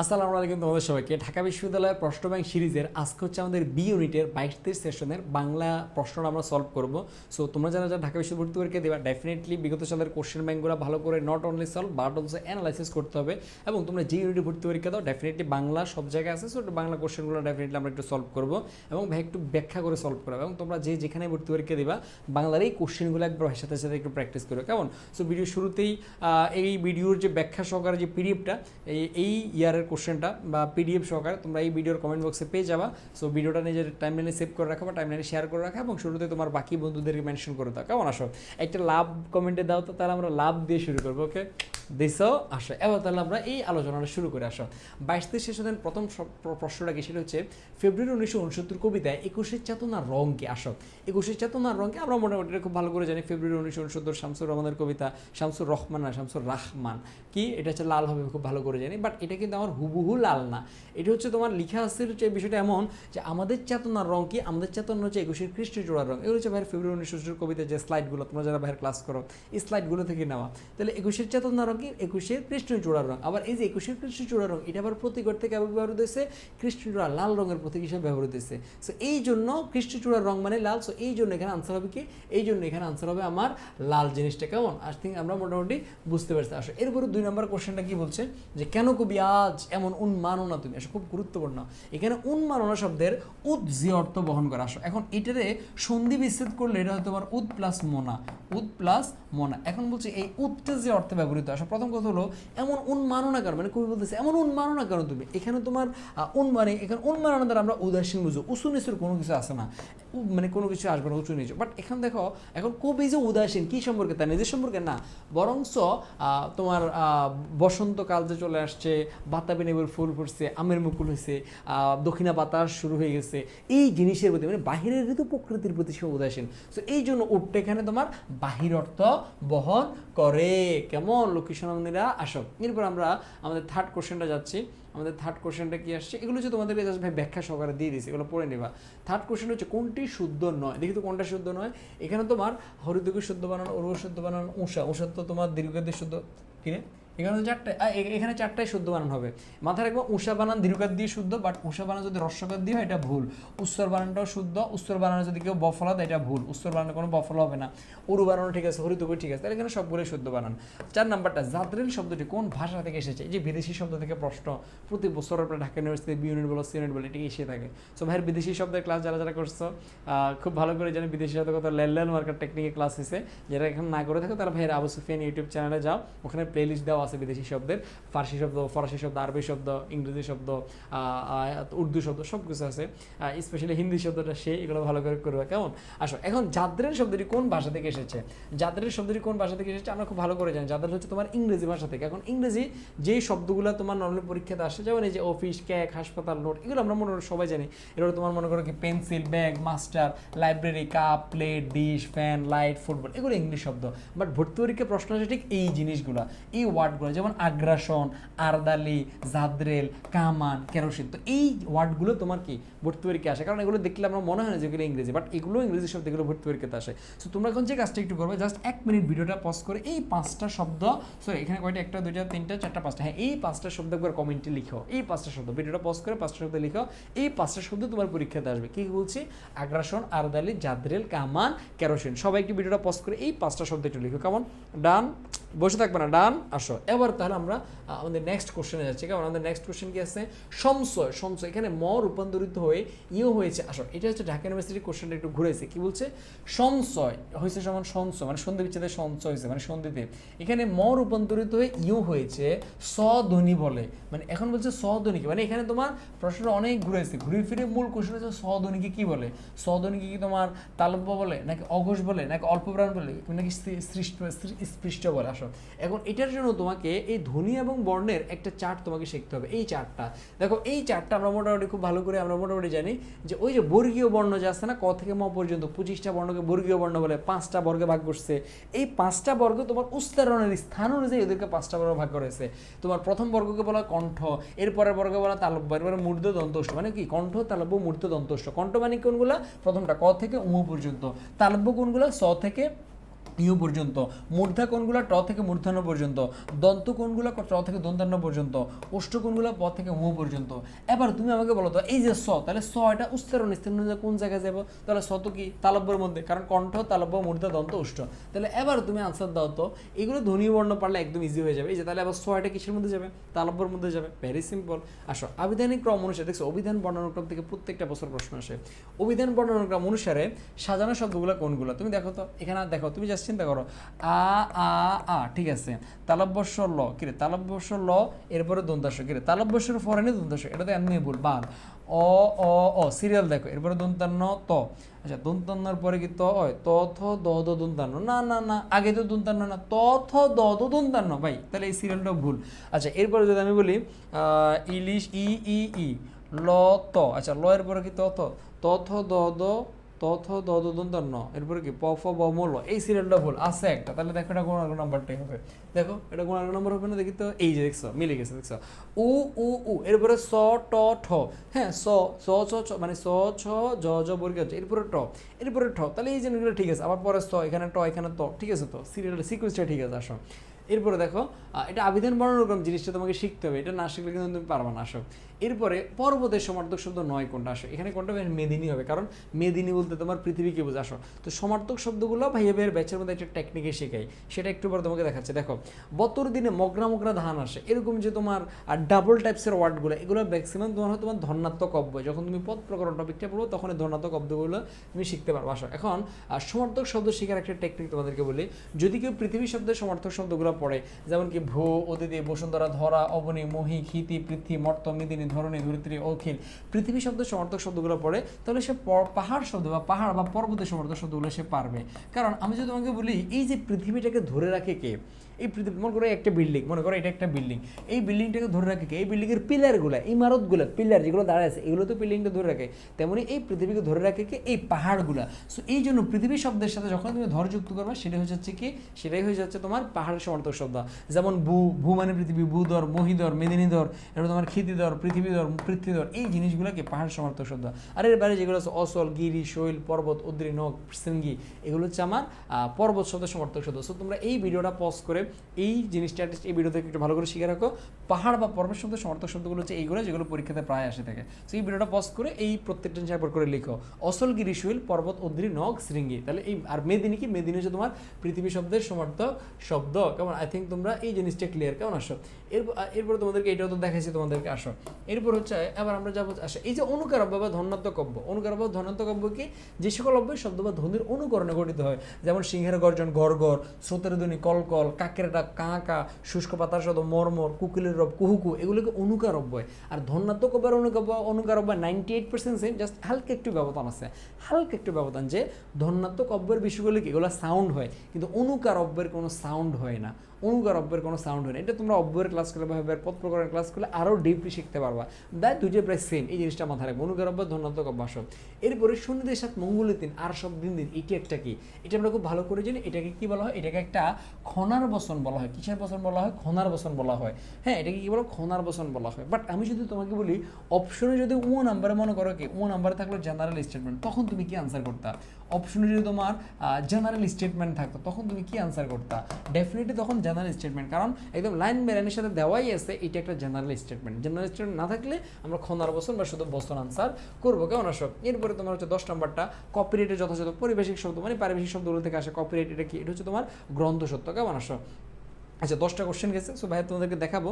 আসসালামু আলাইকুম তোমাদের সবাইকে। ঢাকা বিশ্ববিদ্যালয়ের প্রশ্ন ব্যাংক সিরিজের আজকে হচ্ছে আমাদের বি ইউনিটের বাইশ তেইশ সেশনের বাংলা প্রশ্নটা আমরা সলভ করব। সো তোমরা যারা যারা ঢাকা বিশ্ববিদ্যালয় পরীক্ষা দেবা ডেফিনেটলি বিগত সালের কোশ্চেন ব্যাংকগুলো ভালো করে not only solve but also analysis করতে হবে। এবং তোমরা যে ইউনিটে ভর্তি পরীক্ষা দাও ডেফিনেটলি বাংলা সব জায়গায় আছে। সো বাংলা কোশ্চেনগুলো ডেফিনেটলি আমরা একটু সলভ করব। এবং একটু ব্যাখ্যা করে সলভ করব এবং তোমরা যে যেখানে ভর্তি পরীক্ষা দিবা, বাংলার এই কোশ্চেনগুলো একবার সাথে সাথে একটু প্র্যাকটিস করো। কেমন? সো ভিডিও শুরুতেই এই ভিডিওর যে ব্যাখ্যা সহকারে যে পিডিএফটা এই ইয়ারের কোশ্চেনটা বা পিডিএফ সহকারে তোমরা এই ভিডিওর কমেন্ট বক্সে পেয়ে যাবা। সো ভিডিওটা নিজের টাইমলাইনে সেভ করে রাখা বা টাইমলাইনে শেয়ার করে রাখা এবং শুরুতে তোমার বাকি বন্ধুদেরকে মেনশন করে দাও। কেমন আসো একটা লাভ কমেন্টে দাও তো, তাহলে আমরা লাভ দিয়ে শুরু করব ওকে দিছো আসো এবার তাহলে আমরা এই আলোচনাটা শুরু করে আসো বাইশ তেইশ সেশনের প্রথম প্রশ্নটা কি? সেটা হচ্ছে ফেব্রুয়ারি উনিশশো উনসত্তর কবিতায় একুশের চেতনার রং কি আসো একুশের চেতনার রঙকে আমরা মোটামুটি খুব ভালো করে জানি। ফেব্রুয়ারি উনিশশো উনসত্তর শামসুর রহমানের কবিতা, শামসুর রহমান না শামসুর রাহমান। কি? এটা হচ্ছে লাল হবে খুব ভালো করে জানি। বাট এটা কিন্তু আমার হুবহু লাল না। এটা হচ্ছে তোমার লিখা হচ্ছে এই বিষয়টা এমন যে আমাদের চেতনার রং কি? আমাদের চেতনা হচ্ছে একুশের খ্রিস্ট জোড়ার রং। এগুলো হচ্ছে ভাইয়ের ফেব্রুয়ারি উনিশশো কবিতার যে স্লাইডগুলো তোমরা যারা ভাইয়ের ক্লাস করো, এই স্লাইডগুলো থেকে নেওয়া। তাহলে একুশের চেতনার রং কি? একুশের কৃষ্ণ চূড়ার রং। আবার এই যে একুশের কৃষ্ণ চূড়ার রং, এটা আবার প্রতীক থেকে কেমন ব্যবহৃত হয়েছে? কৃষ্ণ চূড়া, লাল রঙের প্রতীক হিসেবে ব্যবহৃত হয়েছে। সো এই জন্য কৃষ্ণ চূড়ার রং মানে লাল। সো এই জন্য এখানে আনসার হবে কি? এই জন্য এখানে আনসার হবে আমার লাল জিনিসটা কেমন? আই থিঙ্ক আমরা মোটামুটি বুঝতে পারছি। আসো, এরপরে দুই নম্বর কোশ্চেনটা কি বলছে? যে কেন কবি আজ এমন উন্মাননা তুমি আসো খুব গুরুত্বপূর্ণ। এখানে উন্মাননা শব্দের উদ যে অর্থ বহন করে। আসো এখন এটারে সন্ধি বিচ্ছেদ করলে এটা হয়তো তোমার উদ প্লাস মোনা উদ প্লাস মোনা। এখন বলছে এই উদটা যে অর্থে ব্যবহৃত আসো প্রথম কথা হলো এমন উন্মাননা কারণ মানে কবি বলতেছে এমন উন্মাননা কারণ তুমি। এখানে তোমার উন্মানে এখানে উন্মাননা দ্বারা আমরা উদাসীন বুঝো। উঁচু নিচুর কোনো কিছু আসে না। মানে কোনো কিছু আসবে না উঁচু নিচু। বাট এখানে দেখো এখন কবি যে উদাসীন কি সম্পর্কে? তার নিজের সম্পর্কে না। আহ, তোমার বসন্তকাল যে চলে আসছে নেবুর ফুল ফুটছে, আমের মুকুল হয়েছে দক্ষিণা বাতাস শুরু হয়ে গেছে। এই জিনিসের প্রতি মানে বাহিরের ঋতু প্রকৃতির প্রতি সে উদাসীন। সো এই জন্য উঠতে এখানে তোমার বাহির অর্থ বহন করে। কেমন? লক্ষ্মীসনন্দীরা আসো। এরপর আমরা আমাদের থার্ড কোশ্চেনটা যাচ্ছি। আমাদের থার্ড কোশ্চেনটা কি আসছে? এগুলো হচ্ছে তোমাদেরকে জাস্ট ভাই ব্যাখ্যা সহকারে দিয়ে দিয়েছি, এগুলো পড়ে নেবা। থার্ড কোশ্চেন হচ্ছে, কোনটি শুদ্ধ নয়? দেখি তো কোনটা শুদ্ধ নয়। এখানে তোমার হরিদকে শুদ্ধ বানানো অরুষ শুদ্ধ বানানো উষা উষা তো তোমার দীর্ঘদের শুদ্ধ। কিনে এখানে চারটে এখানে চারটাই শুদ্ধ বানান হবে। মাথায় রাখব, উষা বানান দীর্ঘকার দিয়ে শুদ্ধ বাট উষা বানান যদি রস্যকার দিয়ে হয়, এটা ভুল। উত্তর বানানটাও শুদ্ধ উত্তর বানানো যদি কেউ বফলা দেয় এটা ভুল। উত্তর বানানো কোনো বফলা হবে না। উরু বানানো ঠিক আছে হরিতকই ঠিক আছে, তাহলে এখানে সবগুলোই শুদ্ধ বানান। চার নাম্বারটা জাদ্রেল শব্দটি কোন ভাষা থেকে এসেছে? এই যে বিদেশি শব্দ থেকে প্রশ্ন, প্রতি বছর আপনার ঢাকা ইউনিভার্সিটি, বি ইউনিট বলো, সি বলো এটি এসে থাকে। সো ভাইয়ের বিদেশি শব্দের ক্লাস যারা যারা করছ খুব ভালো করে জানি বিদেশি শব্দ লেল লেল মার্কার টেকনিকে ক্লাস এসে যারা এখন না করে থাকো, তারা ভাইয়ের আবু সুফিয়ান ইউটিউব চ্যানেলে যাও, ওখানে প্লেলিস্ট দেওয়া আছে বিদেশি শব্দের, ফার্সি শব্দ, ফরাসি শব্দ, আরবি শব্দ, ইংরেজি শব্দ উর্দু শব্দ সব কিছু আছে স্পেশালি হিন্দি শব্দটা সে এগুলো ভালো করে করবে। কেমন? আসো, এখন জাদ্রের শব্দটি কোন ভাষা থেকে এসেছে? জাদ্রের শব্দটি কোন ভাষা থেকে এসেছে? আমরা খুব ভালো করে জানি। জাদ্রের হচ্ছে তোমার ইংরেজি ভাষা থেকে। এখন ইংরেজি যেই শব্দগুলো তোমার নর্মাল পরীক্ষাতে আসে, যেমন এই যে অফিস ক্যাক হাসপাতাল নোট এগুলো আমরা মনে করি সবাই জানি। এগুলো তোমার মনে করো কি pencil bag master library cup plate dish fan light football এগুলো ইংলিশ শব্দ। বাট ভর্তি পরীক্ষায় প্রশ্ন আসে ঠিক এই জিনিসগুলো। এই ওয়ার্ডগুলো যেমন আগ্রাসন, আরদালি, জাদ্রেল, কামান, কেরোসিন। তো এই ওয়ার্ডগুলো তোমার কি ভর্তি পরীক্ষায় আসে? কারণ এগুলো দেখলে আমার মনে হয় না যেগুলো ইংরেজি বাট এগুলো ইংরেজি শব্দ এগুলো ভর্তি পরীক্ষাতে আসে। সো তোমরা এখন যে কাজটা একটু করবে জাস্ট এক মিনিট ভিডিওটা পজ করে এই পাঁচটা শব্দ সরি এখানে কয়টা? একটা, দুইটা, তিনটা, চারটা, পাঁচটা। হ্যাঁ এই পাঁচটা শব্দ একবার কমেন্টে লিখো। এই পাঁচটা শব্দ, ভিডিওটা পজ করে পাঁচটা শব্দ লিখো। এই পাঁচটা শব্দ তোমার পরীক্ষাতে আসবে। কি বলছি? আগ্রাসন, আরদালি, জাদ্রেল, কামান, কেরোসিন। সবাই একটু ভিডিওটা পজ করে এই পাঁচটা শব্দ একটু লিখো। কেমন ডান বসে থাকবে না, ডান, আসো। এবার তাহলে আমরা আমাদের নেক্সট কোশ্চেনে যাচ্ছি। কেমন আমাদের নেক্সট কোশ্চেন কি আছে? সংশয় সংশয় এখানে ম রূপান্তরিত হয়ে ইও হয়েছে। আসো, এটা হচ্ছে ঢাকা ইউনিভার্সিটির কোশ্চেনটা একটু ঘুরেছে। কি বলছে? সংশয় হয়েছে সমান সংশয় মানে সন্ধি বিচ্ছেদের সঞ্চয় হয়েছে মানে সন্ধিতে। এখানে ম রূপান্তরিত হয়ে ইও হয়েছে স্বধ্বনি বলে। মানে এখন বলছে স্বধ্বনিকে মানে এখানে তোমার প্রশ্নটা অনেক ঘুরেছে। ঘুরে ফিরে মূল কোশ্চেন হচ্ছে স্বধ্বনিকে কি বলে? স্বধ্বনিকে কি তোমার তালব্য বলে, নাকি অঘোষ বলে, নাকি অল্প প্রাণ বলে, নাকি স্পৃষ্ট বলে? আসো এখন এটার জন্য তোমাকে এই ধ্বনি এবং বর্ণের একটা চার্ট তোমাকে শিখতে হবে, এই চার্টটা দেখো, এই চার্টটা আমরা মোটামুটি খুব ভালো করে আমরা মোটামুটি জানি যে ওই যে বর্গীয় বর্ণ যে আছে না, ক থেকে ম পর্যন্ত, পঁচিশটা বর্ণকে বর্গীয় বর্ণ বলে, পাঁচটা বর্গে ভাগ করছে। এই পাঁচটা বর্গ তোমার উচ্চারণের স্থান অনুযায়ী এদেরকে পাঁচটা বর্গ ভাগ করেছে। তোমার প্রথম বর্গকে বলা কণ্ঠ, এরপরের বর্গে বলা তালব্য, এরপরে মূর্ধ, দন্তষ্ট। মানে কি? কণ্ঠ, তালব্য, মূর্ধ, দন্তষ্ট। কণ্ঠ মানে কোনগুলা? প্রথমটা ক থেকে উম পর্যন্ত। তালব্য কোনগুলা? স থেকে ইউ পর্যন্ত, মূর্ধা কোণগুলো ট থেকে মূর্ধান্য পর্যন্ত, দন্ত কোণগুলো ট থেকে দন্তান্ন পর্যন্ত কোণগুলো প থেকে মু পর্যন্ত। এবার তুমি আমাকে বলো তো, এই যে স, তাহলে স এটা উচ্চারণ স্থান কোন জায়গায় যাব? তাহলে স তো কি? তালব্যের মধ্যে, কারণ কণ্ঠ, তালব্য, মূর্ধা, দন্ত, ওষ্ঠ। তাহলে এবার তুমি আনসার দাও তো, এগুলো ধ্বনি বর্ণ পারলে একদম ইজি হয়ে যাবে। এই যে তাহলে আবার স এটা কিসের মধ্যে যাবে? তালব্যর মধ্যে যাবে। ভেরি সিম্পল আসো, আবিধানিক ক্রম অনুসারে, দেখছ, অভিধান বর্ণানুক্রম থেকে প্রত্যেকটা বছর প্রশ্ন আসে। অভিধান বর্ণানুক্রম অনুসারে সাজানো শব্দগুলো কোনগুলো? তুমি দেখো তো, এখানে দেখো, তুমি জাস্ট চিন্তা করো। আ আ আ, ঠিক আছে। তালব্যস্য ল। কিরে? তালব্যস্য ল, এরপরে দন্তাস্য কিরে? তালব্যস্যের ফরেনে দন্তাস্য এটা তো এমনি ভুল, বাদ। অ অ অ, সিরিয়াল দেখো। এরপরে দন্তান্ন, ত। আচ্ছা দন্তান্নর পরে কি ত? হয় ত, থ, দ দন্তান্ন। না না না, আগে তো দন্তান্ন না। ত, থ, দ দ, দন্তান্ন। ভাই, তাহলে এই সিরিয়ালটাও ভুল। আচ্ছা এরপরে যদি আমি বলি ইলিশ, ই ই ই, ল, ত। আচ্ছা ল এর পরে কি ত থ ত দ দ তথ দদ দন্তান্ন এরপরে কি? প ফ ব ম ল এই সিরিয়ালটা ভুল। আছে একটা। তাহলে দেখো এটা কোন নাম্বারটাই হবে। দেখো, এটা কোন নাম্বার হবে না? দেখি তো। এই যে দেখছ, মিলে গেছে, দেখছ। উ উ উ। এরপরে স, ট, ঠ। হ্যাঁ স স, ছ ছ মানে স, ছ, জ জ বর্গ আছে এরপরে ট। এরপরে ঠ। তাহলে এই জিনিসগুলো ঠিক আছে। আবার পরে স, এখানে ট, এখানে ত। ঠিক আছে তো? সিরিয়ালটা সিকুয়েন্সটা ঠিক আছে, আসো। এরপরে দেখো এটা আবেদন বর্ণরকম জিনিসটা তোমাকে শিখতে হবে, এটা না শিখলে কিন্তু তুমি পারবা না, আসো। এরপরে পর্বতের সমার্থক শব্দ নয় কোনটা, আসো। এখানে কোনটা? মেদিনী হবে, কারণ মেদিনী বলতে তোমার পৃথিবীকে বোঝা আসো। তো সমার্থক শব্দগুলো ভাইয়া ভাইয়ের ব্যাচের মধ্যে একটা টেকনিকে শেখাই, সেটা একটু পরে তোমাকে দেখাচ্ছে। দেখো, বতর দিনে মগরা মগরা ধান আসে, এরকম যে তোমার ডাবল টাইপসের ওয়ার্ডগুলো এগুলো ম্যাক্সিমাম তোমার তোমার ধর্নাত্মক অব্যয় যখন তুমি পথ প্রকরণ টপিকটা পড়ব তখন এই ধর্নাত্মক অব্যয়গুলো তুমি শিখতে পারব, আসো। এখন আর সমার্থক শব্দ শেখার একটা টেকনিক তোমাদেরকে বলি, যদি কেউ পৃথিবী শব্দের সমার্থক শব্দগুলো পড়ে। যেমন কি ভূ অদিতি বসুন্ধরা, ধরা, অবনী, মহি, ক্ষিতি, পৃথ্বী, মর্ত, মিদিনী, ধরণী, ধরিত্রী অখিল পৃথিবী শব্দ সমর্থক শব্দগুলো পড়ে, তাহলে সে পাহাড় শব্দ বা পাহাড় বা পর্বতের সমর্থক শব্দগুলো সে পারবে। কারণ আমি যদি তোমাকে বলি, এই যে পৃথিবীটাকে ধরে রাখে কে? এই পৃথিবী, মনে করো একটা বিল্ডিং মনে করো এটা একটা বিল্ডিং এই বিল্ডিংটাকে ধরে রাখে এই বিল্ডিংয়ের পিলারগুলো, ইমারতগুলো, পিলার যেগুলো দাঁড়ায় আছে, এগুলো তো বিল্ডিংটা ধরে রাখে। তেমনি এই পৃথিবীকে ধরে রাখে কে? এই পাহাড়গুলো। সো এই জন্য পৃথিবী শব্দের সাথে যখন তুমি ধর যুক্ত করবে সেটা হয়ে যাচ্ছে কি? সেটাই হয়ে যাচ্ছে তোমার পাহাড়ের সমর্থক শব্দ। যেমন ভূ ভূ মানে পৃথিবী ভূধর মহিধর, মেদিনীধর, এরপর তোমার ক্ষিতিধর, পৃথিবীধর পৃথ্বীধর এই জিনিসগুলোকে পাহাড় সমর্থক শব্দ। আর এর বাইরে যেগুলো আছে, অসল, গিরি, শৈল, পর্বত উদ্রি নখ শৃঙ্গি, এগুলো হচ্ছে আমার পর্বত শব্দ সমর্থক শব্দ। সো তোমরা এই ভিডিওটা পজ করে এই জিনিসটা least এই ভিডিও থেকে একটু ভালো করে শিখে রাখো। পাহাড় বা পর্বত শব্দ, সমর্থক শব্দগুলো হচ্ছে এইগুলো, যেগুলো পরীক্ষাতে প্রায় আসে থাকে। সো এই ভিডিওটা পজ করে এই প্রত্যেকটা জিনিস একবার করে লিখো। অসল গিরি শৈল পর্বত উদ্রি নখ, শৃঙ্গি। তাহলে এই, আর মেদিনী কি? মেদিনী হচ্ছে তোমার পৃথিবী শব্দের সমর্থক শব্দ। কেমন? আই থিঙ্ক তোমরা এই জিনিসটা ক্লিয়ার কেমন আসো? এরপর এরপর তোমাদেরকে এটাও তো দেখাইছি তোমাদেরকে, আসো। এরপর হচ্ছে, এবার আমরা যাব, আসো। এই যে অনুকারব্য বা ধনাত্মক অব্য অনুকারব্য বা অব্য কি? যে সকল অব্যয় শব্দ বা ধ্বনির অনুকরণে গঠিত হয়। যেমন সিংহের গর্জন গড় ঘর স্রোতের ধ্বনি কল কল কাকের ডাক কা কা শুষ্ক পাতার শব্দ মরমর, কুকিলের রব, কুহুকু, এগুলোকে অনুকার হয় আর ধন্যাত্মক অব্যয়ের অনুকা অনুকার অব্যয় ninety eight percent same just হালকা একটু ব্যবধান আছে। হালকা একটু ব্যবধান যে ধন্যাত্মক অব্যের বিষয়গুলো কি এগুলো সাউন্ড হয়, কিন্তু অনুকার অব্যয়ের কোনো সাউন্ড হয় না। অনুকার অব্যয়ের কোনো সাউন্ড হয় না। এটা তোমরা অব্যয়ের ক্লাস করলে বা ব্যয়ের পদ প্রকারের ক্লাস করলে আরও ডিপলি শিখতে পারবা। দ্যাট দুইটা প্রায় সেম এই জিনিসটা মাথায় রাখব। অনুকার অব্যয় ধনাত্মক অভ্যাস এরপরে শনিদের সাথে মঙ্গলের দিন, আর সব দিন দিন, এটি একটা কি? এটা আমরা খুব ভালো করে জানি, এটাকে কি বলা হয়? এটাকে একটা খনার বসন বলা হয়। কিসের বসন বলা হয়? খনার বসন বলা হয়। হ্যাঁ এটাকে কি বলো? খনার বসন বলা হয়। বাট আমি যদি তোমাকে বলি অপশনে যদি ও নাম্বারে মনে করো কি, ও নাম্বারে থাকল জেনারেল স্টেটমেন্ট তখন তুমি কি আনসার করতা? অপশনে যদি তোমার জেনারেল স্টেটমেন্ট থাকতো, তখন তুমি কি আনসার করতা? ডেফিনেটলি তখন জেনারেল স্টেটমেন্ট কারণ একদম লাইন বেরানির সাথে দেওয়াই আছে, এটা একটা জেনারেল স্টেটমেন্ট জেনারেল স্টেটমেন্ট না থাকলে আমরা খনার বসন বা শুধু বসন আনসার করব, কেমন সব এরপরে তোমার হচ্ছে দশ নম্বরটা কপিরাইটের যথাযথ পরিবেশিক শব্দ মানে পারিবেশিক শব্দগুলো থেকে আসে কপিরাইট এটা কি? এটা হচ্ছে তোমার গ্রন্থ সত্য, কেমন আসো আচ্ছা দশটা কোশ্চেন গেছে। সো ভাইয়া, তোমাদেরকে দেখাবো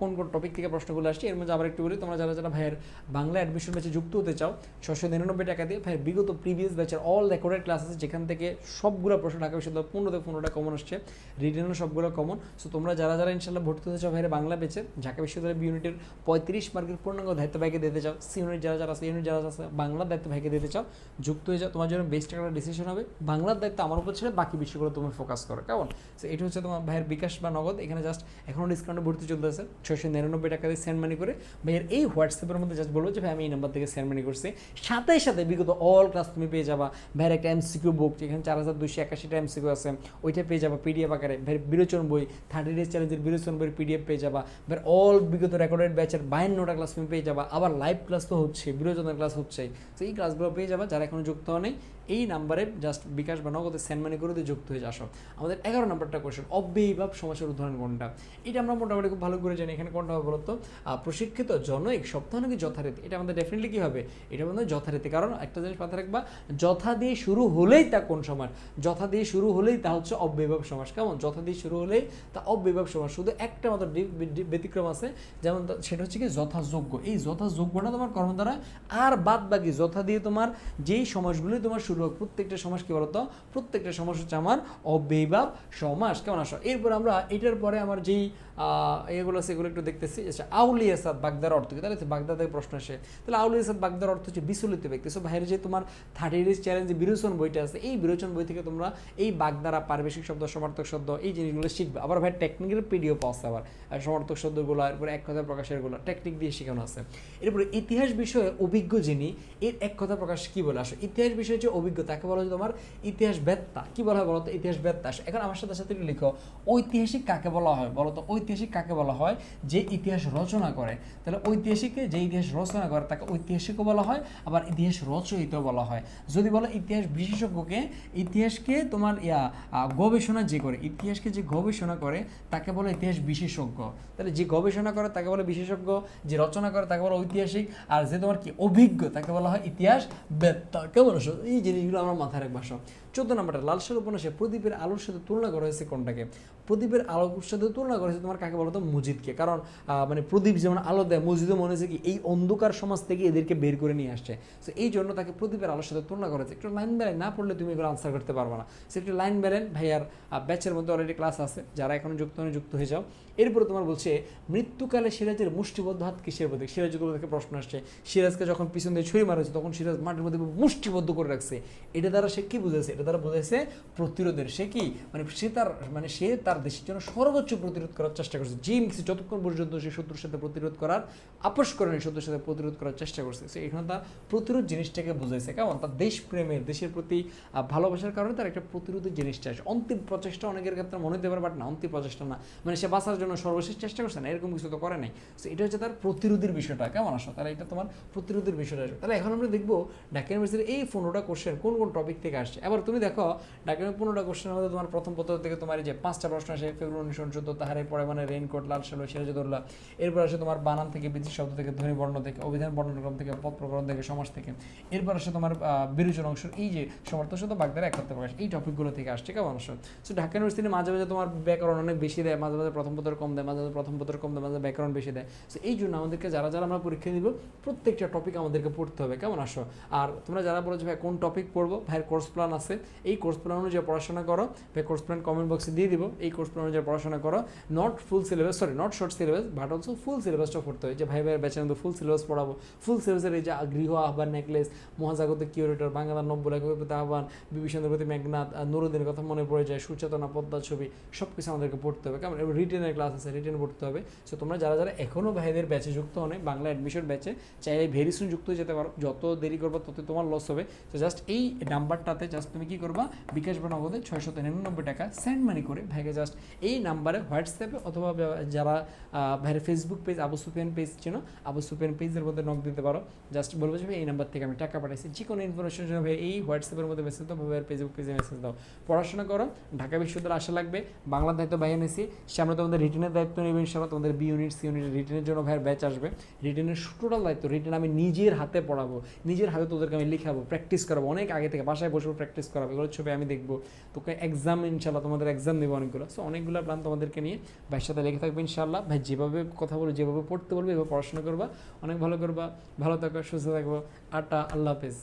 কোন কোন টপিক থেকে প্রশ্নগুলো আসছে। এর মধ্যে আবার একটু বলি, তোমরা যারা যারা ভাইয়ের বাংলা অ্যাডমিশন ব্যাচে যুক্ত হতে চাও ছশো নিরানব্বই টাকা দিয়ে ভাইয়ের বিগত প্রিভিয়াস ব্যাচের অল রেকর্ডেড ক্লাস আছে, যেখান থেকে সবগুলো প্রশ্ন ঢাকা বিশ্ববিদ্যালয় থেকে পনেরোটা কমন আসছে। রিটেনও সবগুলো কমন সো তোমরা যারা যারা ইনশাল্লাহ ভর্তি হতে চাও ভাইয়ের বাংলা ব্যাচে ঢাকা বিশ্ববিদ্যালয় ইউনিটের পঁয়ত্রিশ মার্কের পূর্ণাঙ্গ দায়িত্ব ভাইকে দিতে চাও। সি ইউনিট যারা যারা আছে ইউনিট যারা আছে বাংলার দায়িত্ব ভাইকে দিতে চাও। যুক্ত হয়ে যাও, তোমার জন্য বেস্ট একটা ডিসিশন হবে। বাংলার দায়িত্ব আমার উপর ছেড়ে বাকি বিষয়গুলো তুমি ফোকাস করো। কেমন? সো এটা হচ্ছে তোমার ভাইয়ের বিকাশ বা নগদ, এখানে জাস্ট এখনও ডিসকাউন্টে ভর্তি চলতেছে। ছয়শো নিরানব্বই টাকা দিয়ে সেন্ড মানি করে। ভাইয়ের এই হোয়াটসঅ্যাপের মধ্যে জাস্ট বলব যে, ভাই, আমি এই নাম্বার থেকে সেন্ড মানি করছি। সাথে সাথে বিগত অল ক্লাস তুমি পেয়ে যাবা। ভাইয়ের একটা এমসিকিউ বুক যেখানে চার হাজার দুশো একাশিটা এমসিকিউ আছে। ওইটা পেয়ে যাবা পিডিএফ আকারে। ভাইয়ের বিরোচন বই থার্টি ডেজ চ্যালেঞ্জের বিরোচন বইয়ের পিডিএফ পেয়ে যাবা। ভাইয়ের অল বিগত রেকর্ডেড ব্যাচের বায়ান্নটা ক্লাস তুমি পেয়ে যাবা। আবার লাইভ ক্লাস তো হচ্ছে বিরোচনের ক্লাস হচ্ছে তো এই ক্লাসগুলো পেয়ে যাবা, যারা এখনও যুক্ত হয়নি এই নাম্বারে জাস্ট বিকাশ বা নগদে সেন্ড মানি করে দিয়ে যুক্ত হয়ে আসো। আমাদের এগারো নাম্বারটা কোয়েশন অব্যয়ীভাব সমস্যার উদাহরণ কোনটা? এটা আমরা মোটামুটি খুব ভালো করে জানি, এখানে কোনটা হবে বলতো? প্রশিক্ষিত জনৈক সপ্তাহ নাকি যথারীতি। এটা আমাদের ডেফিনেটলি কী হবে? এটা আমাদের যথারীতি। কারণ একটা জিনিস মাথায় রাখবা, যথা দিয়ে শুরু হলেই তা কোন সমাস? যথা দিয়ে শুরু হলেই তা হচ্ছে অব্যয়ভাব সমাস। কেমন? যথা দিয়ে শুরু হলেই তা অব্যয়ভাব সমাস। শুধু একটা মাত্র ব্যতিক্রম আছে, যেমন সেটা হচ্ছে কি যথাযোগ্য। এই যথাযোগ্যটা তোমার কর্ম দ্বারা আর বাদ বাকি যথা দিয়ে তোমার যেই সমাসগুলি তোমার শুরু হোক প্রত্যেকটা সমাস কি বলতো? প্রত্যেকটা সমাস হচ্ছে আমার অব্যয়ভাব সমাস। কেমন আসো এরপর আমরা এটার পরে আমার যেই আহ, এগুলো একটু দেখতেছি। আচ্ছা আউলিয়া সাদ বাগদার অর্থ কি? তাহলে বাগদা থেকে প্রশ্ন আসে। তাহলে আউলিয়া সাদ বাগদার অর্থ হচ্ছে বিচলিত ব্যক্তি। সো বাইরে যে তোমার থার্টি ডেজ চ্যালেঞ্জ বিরোচন বইটা আছে এই বিরোচন বই থেকে তোমরা এই বাগদারা পারিবেশিক শব্দ সমার্থক শব্দ এই জিনিসগুলো শিখবে। আবার ভাই টেকনিকের পিডিও পাওয়া আছে আবার। সমার্থক শব্দগুলো এরপরে এক কথা প্রকাশেরগুলো টেকনিক দিয়ে শেখানো আছে। এরপরে ইতিহাস বিষয়ে অভিজ্ঞ যিনি এর এক কথা প্রকাশ কি বলে? আসো ইতিহাস বিষয়ে যে অভিজ্ঞ তাকে বলা হয় তোমার ইতিহাস বেত্তা। কি বলা হয় বলো তো ইতিহাস বেত্তা এখন আমার সাথে সাথে লিখো, ঐতিহাসিক কাকে বলা হয়? বলো তো ঐতিহাসিক কাকে বলা হয়? যে ইতিহাস রচনা করে। তাহলে ঐতিহাসিককে যে ইতিহাস রচনা করে, তাকে ঐতিহাসিকও বলা হয়, আবার ইতিহাস রচয়িতাও বলা হয়। যদি বলো ইতিহাস বিশেষজ্ঞকে, ইতিহাসকে তোমার ইয়া গবেষণা যে করে, ইতিহাসকে যে গবেষণা করে, তাকে বলে ইতিহাস বিশেষজ্ঞ। তাহলে যে গবেষণা করে, তাকে বলে বিশেষজ্ঞ, যে রচনা করে, তাকে বলে ঐতিহাসিক, আর যে তোমার কি অভিজ্ঞ, তাকে বলা হয় ইতিহাস বেত্তা। কেমন এই জিনিসগুলো আমরা মাথায় রাখব আসো চোদ্দ নম্বরটা লালসার উপন্যাসে প্রদীপের আলোর সাথে তুলনা করা হয়েছে কোনটাকে? প্রদীপের আলোর সাথে তুলনা করা হয়েছে তোমার কাকে বলতো? মসজিদকে কারণ মানে প্রদীপ যেমন আলো দেয় মসজিদও মনে হচ্ছে কি এই অন্ধকার সমাজ থেকে এদেরকে বের করে নিয়ে আসছে। তো এই জন্য তাকে প্রদীপের আলোর সাথে তুলনা করা হয়েছে। একটু লাইন বেলাইন না পড়লে তুমি এগুলো আনসার করতে পারবে না। সে একটু লাইন বেলেন ভাইয়ার ব্যাচের মধ্যে অলরেডি ক্লাস আছে। যারা এখন যুক্ত হয়ে যুক্ত হয়ে যাও। এরপরে তোমার বলছে, মৃত্যুকালে সিরাজের মুষ্টিবদ্ধ হাত কিসের প্রতীক? সিরাজগুলো থেকে প্রশ্ন আসছে। সিরাজকে যখন পিছন দিয়ে ছুরি মারা হয়েছে, তখন সিরাজ মাটির মধ্যে মুষ্টিবদ্ধ করে রাখছে। এটা দ্বারা সে কি বুঝেছে? এটা দ্বারা বুঝেছে প্রতিরোধের, সে কি? মানে সে তার মানে সে তার দেশের জন্য সর্বোচ্চ প্রতিরোধ করার চেষ্টা করছে। জিমস যতক্ষণ পর্যন্ত সে শত্রুর সাথে প্রতিরোধ করার আপোষ করেনি শত্রুর সাথে প্রতিরোধ করার চেষ্টা করছে, সে এখানে তার প্রতিরোধ জিনিসটাকে বুঝেছে কেমন? তার দেশপ্রেমের, দেশের প্রতি ভালোবাসার কারণে তার একটা প্রতিরোধের জিনিসটা আসে। অন্তিম প্রচেষ্টা অনেকের ক্ষেত্রে মনে হতে পারে, বাট না, অন্তিম প্রচেষ্টা না। মানে সে বাঁচার জন্য সর্বশেষ চেষ্টা করছে না, এরকম কিছু তো করে নাই। সো এটা হচ্ছে তার প্রতিরোধের বিষয়টা। কেমন আসো তাহলে এটা তোমার প্রতিরোধের বিষয়টা আসবে। তাহলে এখন আমরা দেখব, ঢাকা ইউনিভার্সিটির এই পনেরোটা কোশ্চেন কোন কোন টপিক থেকে আসছে? এবার তুমি দেখো ইউনিভার্সিটির পনেরোটা কোশ্চেনের মধ্যে তোমার প্রথম পত্র থেকে তোমার যে পাঁচটা প্রশ্ন আসে ফেব্রুয়ারি উনিশশো চোদ্দ তাহারে পরে মানে রেইনকোট লাল সালো সিরাজুদ্দৌলা এরপর আসে তোমার বানান থেকে, বিদেশি শব্দ থেকে, ধ্বনি বর্ণ থেকে, অভিধান বর্ণক্রম থেকে, পদ প্রকরণ থেকে, সমাজ থেকে। এরপর আসে তোমার বিরোচন অংশ, এই যে সমর্থ শব্দ বাগদার একত্র প্রকাশ। এই টপিকগুলো থেকে আসছে, কেমন আসো সো ঢাকা ইউনিভার্সিটি মাঝে মাঝে তোমার ব্যাকরণ অনেক বেশি দেয়, মাঝে মাঝে প্রথম পত্র কম দেয়, মাঝে মাঝে প্রথম পত্র কম দেয়, মাঝে মাঝে ব্যাকরণ বেশি দেয়। সো এই জন্য আমাদেরকে যারা যারা আমরা পরীক্ষা দিব, প্রত্যেকটা টপিক আমাদেরকে পড়তে হবে, কেমন আসো আর তোমরা যারা বলেছ, ভাই, কোন টপিক পড়ব? ভাইয়ের কোর্স প্ল্যান আছে। এই কোর্স প্ল্যান অনুযায়ী পড়াশোনা করো ভাই কোর্স প্ল্যান কমেন্ট বক্সে দিয়ে দিব, এই কোর্স প্ল্যান অনুযায়ী পড়াশোনা করো not full syllabus sorry not short syllabus but also full সিলেবাসটা পড়তে হয়। যে ভাই ভাইয়ের ব্যাচের মধ্যে ফুল সিলেবাস পড়াবো ফুল সিলেবাসের এই যে গৃহ আহ্বান নেকলেস মহাজাগতিক কিউরেটর বাংলার নব্য লেখকের আহ্বান বিভীষণের প্রতি মেঘনাথ নুরুদ্দিনের কথা মনে পড়ে যায়, সুচেতনা, পদ্মা ছবি সব কিছু আমাদেরকে পড়তে হবে। এবার রিটেনের ক্লাস আছে রিটেন পড়তে হবে। সো তোমরা যারা যারা এখনও ভাইদের ব্যাচে যুক্ত হনে বাংলা অ্যাডমিশন ব্যাচে চাইলে ভেরি সুন যুক্ত হয়ে যেতে পারো। যত দেরি করব তত তোমার লস হবে। তো জাস্ট এই নাম্বারটাতে জাস্ট তুমি কি করবা? বিকাশ বা নগদে ছয়শত নিরানব্বই টাকা সেন্ড মানি করে ভাইকে জাস্ট এই নাম্বারে হোয়াটসঅ্যাপে অথবা যারা ভাইয়ের Facebook page Abu Sufian page ছিল আবু সুফিয়ান পেজের মধ্যে নক দিতে পারো। জাস্ট বলব যে এই নাম্বার থেকে আমি টাকা পাঠাইছি। যে কোনো ইনফরমেশন জন্য ভাই, এই হোয়াটসঅ্যাপের মধ্যে মেসেজ দাও ভাইয়ের ফেসবুক পেজে মেসেজ দাও। পড়াশোনা করো, ঢাকা বিশ্ববিদ্যালয় আসা লাগবে। বাংলা দায়িত্ব ভাইয়া নিয়েছি সামনে তোমাদের রিটেনের দায়িত্ব নেবে ইনশাল্লাহ তোমাদের বি ইউনিট সি ইউনিট রিটেনের জন্য ভাইয়ের ব্যাচ আসবে। রিটেনের টোটাল দায়িত্ব রিটেন আমি নিজের হাতে পড়াবো। নিজের হাতে তোদেরকে আমি লিখাবো প্র্যাকটিস করাবো। অনেক আগে থেকে বাসায় বসবো প্র্যাকটিস করাবো। এগুলো ছবি আমি দেখব। তোকে এক্সাম ইনশাল্লাহ, তোমাদের এক্সাম দেবো অনেকগুলো। সো অনেকগুলো প্ল্যান তোমাদেরকে নিয়ে ভাইয়ের সাথে লেগে থাকবে, ইনশাল্লাহ। ভাই, যেভাবে কথা বলব যেভাবে পড়তে বলবে, এভাবে পড়াশোনা করবা। অনেক ভালো করবা। ভালো থাকবা, সুস্থ থাকব। আটা, আল্লাহ হাফেজ।